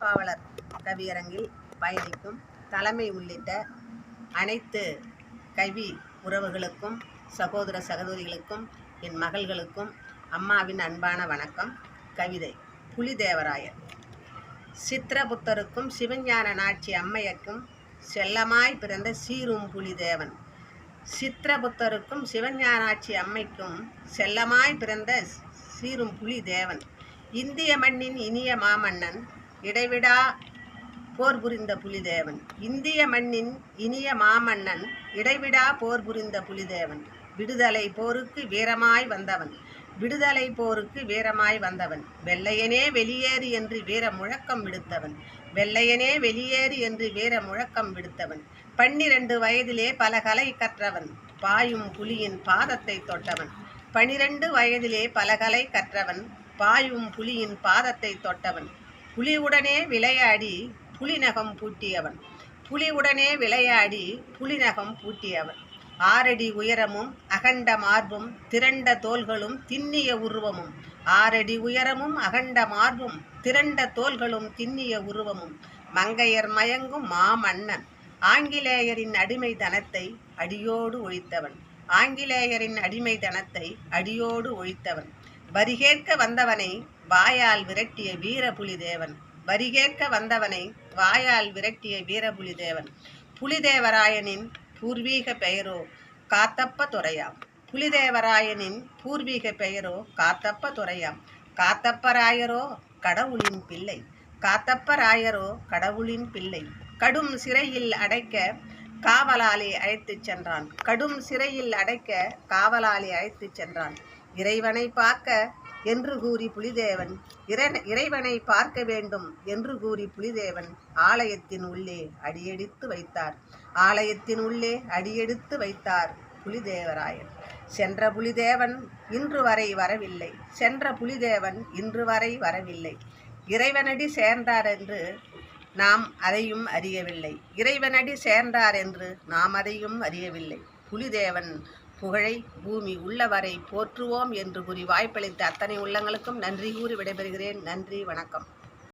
பாவலர் கவியரங்கில் பயணிக்கும் தலைமை உள்ளிட்ட அனைத்து கவி உறவுகளுக்கும் சகோதர சகோதரிகளுக்கும் என் மகள்களுக்கும் அம்மாவின் அன்பான வணக்கம். கவிதை புலிதேவராயர். சித்திரபுத்தருக்கும் சிவஞான நாட்சி அம்மையக்கும் செல்லமாய் பிறந்த சீரும் புலிதேவன். சித்திரபுத்தருக்கும் சிவஞானாட்சி அம்மைக்கும் செல்லமாய் பிறந்த சீரும் புலிதேவன். இந்திய மண்ணின் இனிய மாமன்னன் இடைவிடா போர் புரிந்த புலிதேவன். இந்திய மண்ணின் இனிய மாமன்னன் இடைவிடா போர் புரிந்த புலிதேவன். விடுதலை போருக்கு வீரமாய் வந்தவன். விடுதலை போருக்கு வீரமாய் வந்தவன். வெள்ளையனே வெளியேறு என்று வீர முழக்கம் விடுத்தவன். வெள்ளையனே வெளியேறு என்று வீர முழக்கம் விடுத்தவன். பன்னிரண்டு வயதிலே பல கலை கற்றவன். பாயும் புலியின் பாதத்தை தொட்டவன். பனிரெண்டு வயதிலே பல கலை கற்றவன். பாயும் புலியின் பாதத்தை தொட்டவன். புலியுடனே விளையாடி புலிநகம் பூட்டியவன். புலியுடனே விளையாடி புலிநகம் பூட்டியவன். ஆறடி உயரமும் அகண்ட மார்பும் திரண்ட தோள்களும் திண்ணிய உருவமும். ஆறடி உயரமும் அகண்ட மார்பும் திரண்ட தோள்களும் திண்ணிய உருவமும். மங்கையர் மயங்கும் மாமன்னன். ஆங்கிலேயரின் அடிமை தனத்தை அடியோடு ஒழித்தவன். ஆங்கிலேயரின் அடிமை தனத்தை அடியோடு ஒழித்தவன். வரிகேட்க வந்தவனை வாயால் விரட்டிய வீரபுலிதேவன். வரிகேட்க வந்தவனை வாயால் விரட்டிய வீரபுலிதேவன். புலிதேவராயனின் பூர்வீக பெயரோ காத்தப்ப துறையாம். புலிதேவராயனின் பூர்வீக பெயரோ காத்தப்ப துறையாம். காத்தப்பராயரோ கடவுளின் பிள்ளை. காத்தப்பராயரோ கடவுளின் பிள்ளை. கடும் சிறையில் அடைக்க காவலாளி அழைத்துச் சென்றான். கடும் சிறையில் அடைக்க காவலாளி அழைத்துச் சென்றான். இறைவனை பார்க்க என்று கூறி புலிதேவன். இறை- இறைவனை பார்க்க வேண்டும் என்று கூறி புலிதேவன் ஆலயத்தின் உள்ளே அடியெடுத்து வைத்தார். ஆலயத்தின் உள்ளே அடியெடுத்து வைத்தார் புலிதேவராயன். சென்ற புலிதேவன் இன்று வரை வரவில்லை. சென்ற புலிதேவன் இன்று வரை வரவில்லை. இறைவனடி சேர்ந்தார் என்று நாம் அதையும் அறியவில்லை. இறைவனடி சேர்ந்தார் என்று நாம் அதையும் அறியவில்லை. புலிதேவன் புகழை பூமி உள்ளவரை போற்றுவோம் என்று கூறி வாய்ப்பளித்த அத்தனை உள்ளங்களுக்கும் நன்றி கூறி விடைபெறுகிறேன். நன்றி வணக்கம்.